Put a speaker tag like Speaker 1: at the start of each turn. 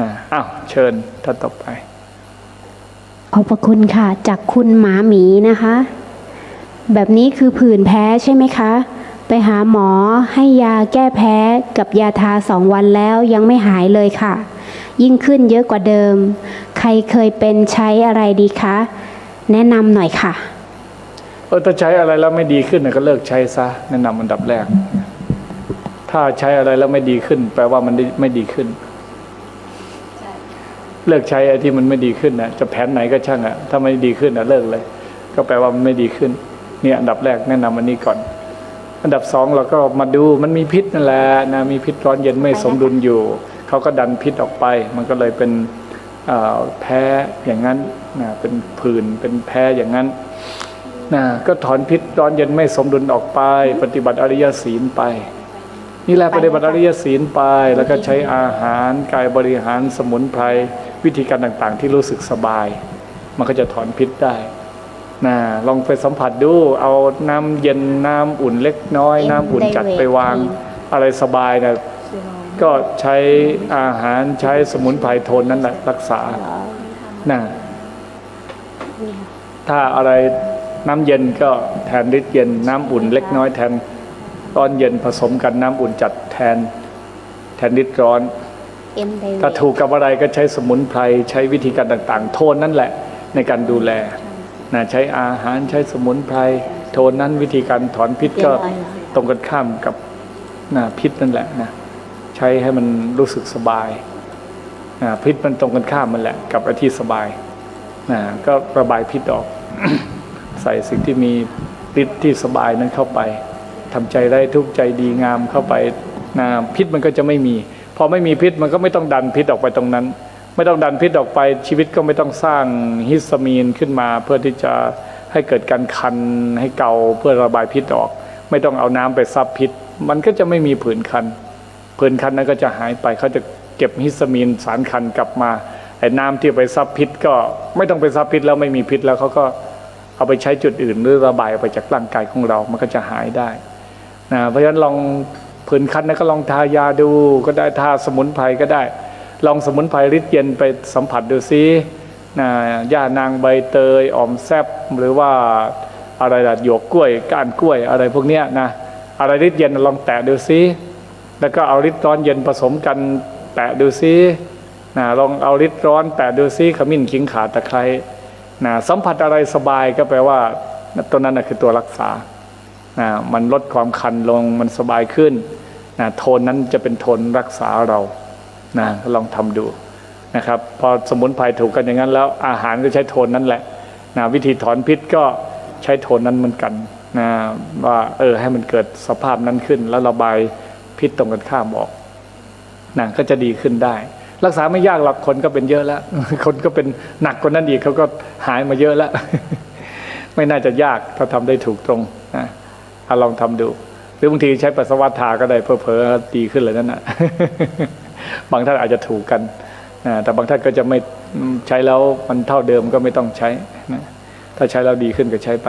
Speaker 1: นะอ้าวเชิญท่านต่อไป
Speaker 2: ขอบพระคุณค่ะ จากคุณหมาหมีนะคะ แบบนี้คือผื่นแพ้ใช่ไหมคะ ไปหาหมอให้ยาแก้แพ้กับยาทาสองวันแล้วยังไม่หายเลยค่ะ ยิ่งขึ้นเยอะกว่าเดิม ใครเคยเป็นใช้อะไรดีคะ แนะนำหน่อยค่ะ
Speaker 1: เออถ้าใช้อะไรแล้วไม่ดีขึ้นน่ะก็เลิกใช้ซะแนะนำอันดับแรก ถ้าใช้อะไรแล้วไม่ดีขึ้น แปลว่ามันไม่ดีขึ้น เลิกใช้ไอ้ที่มันไม่ดีขึ้นนะจะแผนไหนก็ช่างอะถ้าไม่ดีขึ้นนะเลิกเลย ก็แปลว่ามันไม่ดีขึ้น เนี่ยอันดับแรกแนะนำอันนี้ก่อน อันดับสองเราก็มาดูมันมีพิษนั่นแหละนะมีพิษร้อนเย็นไม่สมดุลอยู่เขาก็ดันพิษออกไป มันก็เลยเป็นแพ้อย่างนั้นนะเป็นผื่นเป็นแพ้อย่างนั้นนะก็ถอนพิษร้อนเย็นไม่สมดุลออกไป ปฏิบัติอริยศีลไป นี่แหละปฏิบัติอริยศีลไป แล้วก็ใช้อาหารกายบริหารสมุนไพรวิธีการต่างๆ ที่รู้สึกสบาย มันก็จะถอนพิษได้นะลองไปสัมผัสดู เอาน้ำเย็นน้ำอุ่นเล็กน้อย น้ำอุ่นจัดไปวางอะไรสบายนะก็ใช้อาหารใช้สมุนไพรโทนนั้นแหละรักษานะถ้าอะไรน้ำเย็นก็แทนฤทธิ์เย็น น้ำอุ่นเล็กน้อยแทน ร้อนเย็นผสมกันน้ำอุ่นจัดแทนแทนฤทธิ์ร้อน
Speaker 2: เอ็มไดเว
Speaker 1: ถ้าถูกกับอะไรก็ใช้สมุนไพรใช้วิธีการต่างๆ โทนนั่นแหละในการดูแลนะใช้อาหารใช้สมุนไพรโทนนั้นวิธีการถอนพิษก็ตรงกันข้ามกับนะพิษนั่นแหละนะใช้ให้มันรู้สึกสบายนะพิษมันตรงกันข้ามมันแหละ กับไอ้ที่สบายนะก็ระบายพิษออก ใส่สิ่งที่มีฤทธิ์ที่สบายนั้นเข้าไป ทำใจได้ทุกข์ใจดีงามเข้าไปนะพิษมันก็จะไม่มี พอไม่มีพิษมันก็ไม่ต้องดันพิษออกไปตรงนั้น ไม่ต้องดันพิษออกไปชีวิตก็ไม่ต้องสร้างฮิสตามีนขึ้นมาเพื่อที่จะให้เกิดการคันให้เกาเพื่อระบายพิษออก ไม่ต้องเอาน้ำไปซับพิษ มันก็จะไม่มีผื่นคันผื่นคันนั้นก็จะหายไปเขาจะเก็บฮิสตามีนสารคันกลับมาไอ้น้ำที่ไปซับพิษก็ไม่ต้องไปซับพิษแล้วไม่มีพิษแล้วเขาก็เอาไปใช้จุดอื่นหรือระบายออกไปจากร่างกายของเรา มันก็จะหายได้ นะเพราะฉะนั้นลองผื่นคันนะก็ลองทายาดูก็ได้ทาสมุนไพรก็ได้ ลองสมุนไพรฤทธิ์เย็นไปสัมผัสดูซินะย่านางใบเตยอ่อมแซบหรือว่าอะไรล่ะหยวกกล้วยก้านกล้วยอะไรพวกเนี้ยนะอะไรฤทธิ์เย็นลองแตะดูซิแล้วก็เอาฤทธิ์ร้อนเย็นผสมกันแตะดูซินะลองเอาฤทธิ์ร้อนแตะดูซิขมิ้นขิงขาตะไคร้นะสัมผัสอะไรสบายก็แปลว่าตัวนั้นนะคือตัวรักษา นะมันลดความคันลงมันสบายขึ้นนะโทนนั้นจะเป็นโทนรักษาเรานะลองทำดูนะครับ พอสมุนไพรถูกกันอย่างนั้นแล้วอาหารก็ใช้โทนนั้นแหละนะวิธีถอนพิษก็ใช้โทนนั้นเหมือนกันนะว่าเออให้มันเกิดสภาพนั้นขึ้น แล้วระบายพิษตรงกันข้ามออกนะก็จะดีขึ้นได้ รักษาไม่ยากหรอกคนก็เป็นเยอะแล้ว คนก็เป็นหนักกว่านั้นอีกเขาก็หายมาเยอะแล้ว ไม่น่าจะยากถ้าทำได้ถูกตรงนะ อาลองทำดู หรือบางทีใช้ปัสสาวะทาก็ได้เพอเพอดีขึ้นเลยนั่นน่ะบางท่านอาจจะถูกกันนะแต่บางท่านก็จะไม่ใช้แล้วมันเท่าเดิมก็ไม่ต้องใช้นะถ้าใช้แล้วดีขึ้นก็ใช้ไป